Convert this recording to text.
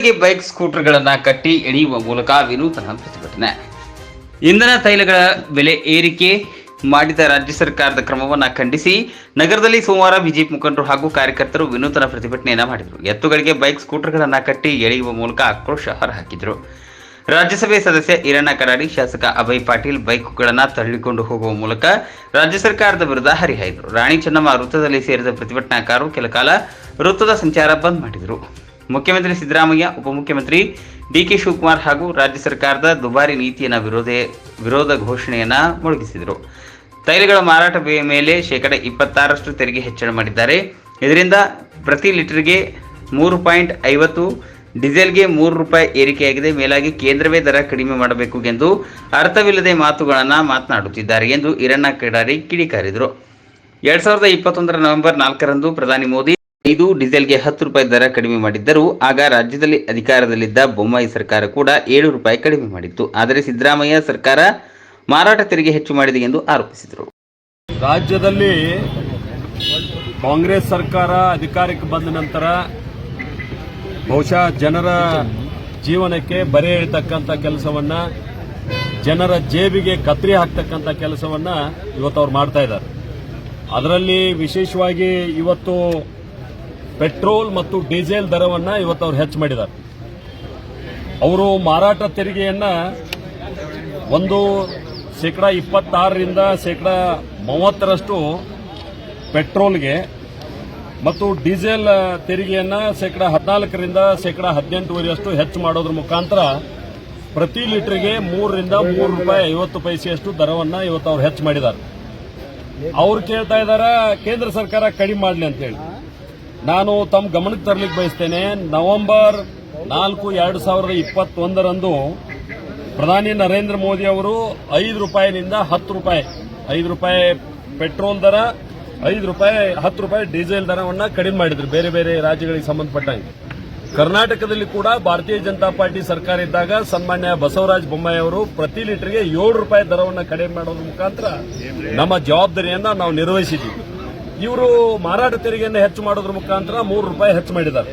Bike, ಸ್ಕೂಟರ್ಗಳನ್ನ ಕಟ್ಟಿ ಎಳೆಯುವ ಮೂಲಕ ವಿನೂತನ ಪ್ರತಿಭಟನೆ. ಇಂಧನ ತೈಲಗಳ ಬೆಲೆ ಏರಿಕೆ ಮಾಡಿದ ರಾಜ್ಯ ಸರ್ಕಾರದ ಕ್ರಮವನ್ನು ಖಂಡಿಸಿ, ನಗರದಲ್ಲಿ ಸೋಮವಾರ ಬಿಜೆಪಿ ಮುಖಂಡರು ಹಾಗೂ ಕಾರ್ಯಕರ್ತರು ವಿನೂತನ ಪ್ರತಿಭಟನೆಯನ್ನ ಮಾಡಿದರು. ಎತ್ತುಗಳಿಗೆ ಬೈಕ್, ಸ್ಕೂಟರ್ಗಳನ್ನ ಕಟ್ಟಿ ಎಳೆಯುವ ಮೂಲಕ ಆಕ್ರೋಶ ಹೊರಹಾಕಿದರು. ರಾಜ್ಯಸಭೆ ಸದಸ್ಯ ಈರಣ್ಣ ಕರಾಡಿ, ಶಾಸಕ ಅಭಯ್ ಪಾಟೀಲ್ ಬೈಕ್ಗಳನ್ನು ತಳ್ಳಿಕೊಂಡು ಹೋಗುವ ಮೂಲಕ ರಾಜ್ಯ ಸರ್ಕಾರದ ವಿರುದ್ಧ ಹರಿಹಾಯಿದ್ರು. ರಾಣಿ ಚೆನ್ನಮ್ಮ ವೃತ್ತದಲ್ಲಿ ಸೇರಿದ ಪ್ರತಿಭಟನಾಕಾರರು ಕೆಲಕಾಲ ವೃತ್ತದ ಸಂಚಾರ ಬಂದ್ ಮಾಡಿದರು. ಮುಖ್ಯಮಂತ್ರಿ ಸಿದ್ದರಾಮಯ್ಯ, ಉಪಮುಖ್ಯಮಂತ್ರಿ ಡಿಕೆ ಶಿವಕುಮಾರ್ ಹಾಗೂ ರಾಜ್ಯ ಸರ್ಕಾರದ ದುಬಾರಿ ನೀತಿಯನ್ನು ವಿರೋಧ ವಿರೋಧ ಘೋಷಣೆಯನ್ನು ಮೊಳಗಿಸಿದರು. ತೈಲಗಳ ಮಾರಾಟ ಮೇಲೆ ಶೇಕಡ ಇಪ್ಪತ್ತಾರಷ್ಟು ತೆರಿಗೆ ಹೆಚ್ಚಳ ಮಾಡಿದ್ದಾರೆ. ಇದರಿಂದ ಪ್ರತಿ ಲೀಟರ್ಗೆ ಮೂರು ಪಾಯಿಂಟ್ ಐವತ್ತು, ಡೀಸೆಲ್ಗೆ ಮೂರು ರೂಪಾಯಿ ಏರಿಕೆಯಾಗಿದೆ. ಮೇಲಾಗಿ ಕೇಂದ್ರವೇ ದರ ಕಡಿಮೆ ಮಾಡಬೇಕು ಎಂದು ಅರ್ಥವಿಲ್ಲದೆ ಮಾತುಗಳನ್ನು ಮಾತನಾಡುತ್ತಿದ್ದಾರೆ ಎಂದು ಇರಣ್ಣ ಕಿಡಾರಿ ಕಿಡಿಕಾರಿದರು. ಎರಡ್ ಸಾವಿರದ ಇಪ್ಪತ್ತೊಂದರ ನವೆಂಬರ್ ನಾಲ್ಕರಂದು ಪ್ರಧಾನಿ ಮೋದಿ ಐದು ಡೀಸೆಲ್ಗೆ ಹತ್ತು ರೂಪಾಯಿ ದರ ಕಡಿಮೆ ಮಾಡಿದ್ದರೂ ಆಗ ರಾಜ್ಯದಲ್ಲಿ ಅಧಿಕಾರದಲ್ಲಿದ್ದ ಬೊಮ್ಮಾಯಿ ಸರ್ಕಾರ ಕೂಡ ಏಳು ರೂಪಾಯಿ ಕಡಿಮೆ ಮಾಡಿತ್ತು. ಆದರೆ ಸಿದ್ದರಾಮಯ್ಯ ಸರ್ಕಾರ ಮಾರಾಟ ತೆರಿಗೆ ಹೆಚ್ಚು ಮಾಡಿದೆ ಎಂದು ಆರೋಪಿಸಿದರು. ರಾಜ್ಯದಲ್ಲಿ ಕಾಂಗ್ರೆಸ್ ಸರ್ಕಾರ ಅಧಿಕಾರಕ್ಕೆ ಬಂದ ನಂತರ ಬಹುಶಃ ಜನರ ಜೀವನಕ್ಕೆ ಬರೆ ಇಳಿತಕ್ಕಂಥ ಕೆಲಸವನ್ನ, ಜನರ ಜೇಬಿಗೆ ಕತ್ರಿ ಹಾಕ್ತಕ್ಕಂಥ ಕೆಲಸವನ್ನ ಇವತ್ತು ಅವ್ರು ಮಾಡ್ತಾ ಇದ್ದಾರೆ. ಅದರಲ್ಲಿ ವಿಶೇಷವಾಗಿ ಇವತ್ತು ಪೆಟ್ರೋಲ್ ಮತ್ತು ಡೀಸೆಲ್ ದರವನ್ನು ಇವತ್ತು ಅವ್ರು ಹೆಚ್ಚು ಮಾಡಿದ್ದಾರೆ. ಅವರು ಮಾರಾಟ ತೆರಿಗೆಯನ್ನ ಒಂದು ಶೇಕಡ ಇಪ್ಪತ್ತಾರರಿಂದ ಶೇಕಡ ಮೂವತ್ತರಷ್ಟು ಪೆಟ್ರೋಲ್ಗೆ ಮತ್ತು ಡೀಸೆಲ್ ತೆರಿಗೆಯನ್ನ ಶೇಕಡ ಹದಿನಾಲ್ಕರಿಂದ ಶೇಕಡ ಹದಿನೆಂಟುವರೆಯಷ್ಟು ಹೆಚ್ಚು ಮಾಡೋದ್ರ ಮುಖಾಂತರ ಪ್ರತಿ ಲೀಟ್ರಿಗೆ ಮೂರರಿಂದ ಮೂರು ರೂಪಾಯಿ ಐವತ್ತು ಪೈಸೆಯಷ್ಟು ದರವನ್ನು ಇವತ್ತು ಅವ್ರು ಹೆಚ್ಚು ಮಾಡಿದ್ದಾರೆ. ಅವ್ರು ಕೇಳ್ತಾ ಇದ್ದಾರೆ, ಕೇಂದ್ರ ಸರ್ಕಾರ ಕಡಿಮೆ ಮಾಡಲಿ ಅಂತೇಳಿ. ನಾನು ತಮ್ಮ ಗಮನಕ್ಕೆ ತರಲಿಕ್ಕೆ ಬಯಸ್ತೇನೆ. ನವೆಂಬರ್ ನಾಲ್ಕು ಎರಡು ಸಾವಿರದ ಇಪ್ಪತ್ತೊಂದರಂದು ಪ್ರಧಾನಿ ನರೇಂದ್ರ ಮೋದಿ ಅವರು ಐದು ರೂಪಾಯಿನಿಂದ ಹತ್ತು ರೂಪಾಯಿ, ಐದು ರೂಪಾಯಿ ಪೆಟ್ರೋಲ್ ದರ, ಐದು ರೂಪಾಯಿ, ಹತ್ತು ರೂಪಾಯಿ ಡೀಸೆಲ್ ದರವನ್ನು ಕಡಿಮೆ ಮಾಡಿದ್ರು ಬೇರೆ ಬೇರೆ ರಾಜ್ಯಗಳಿಗೆ ಸಂಬಂಧಪಟ್ಟಂಗೆ. ಕರ್ನಾಟಕದಲ್ಲಿ ಕೂಡ ಭಾರತೀಯ ಜನತಾ ಪಾರ್ಟಿ ಸರ್ಕಾರ ಇದ್ದಾಗ ಸನ್ಮಾನ್ಯ ಬಸವರಾಜ ಬೊಮ್ಮಾಯಿ ಅವರು ಪ್ರತಿ ಲೀಟರ್ಗೆ ಏಳು ರೂಪಾಯಿ ದರವನ್ನು ಕಡಿಮೆ ಮಾಡೋದ್ರ ಮುಖಾಂತರ ನಮ್ಮ ಜವಾಬ್ದಾರಿಯನ್ನು ನಾವು ನಿರ್ವಹಿಸಿದ್ವಿ. ಇವರು ಮಾರಾಟ ತೆರಿಗೆಯನ್ನು ಹೆಚ್ಚು ಮಾಡೋದ್ರ ಮುಖಾಂತರ ಮೂರು ರೂಪಾಯಿ ಹೆಚ್ಚು ಮಾಡಿದ್ದಾರೆ.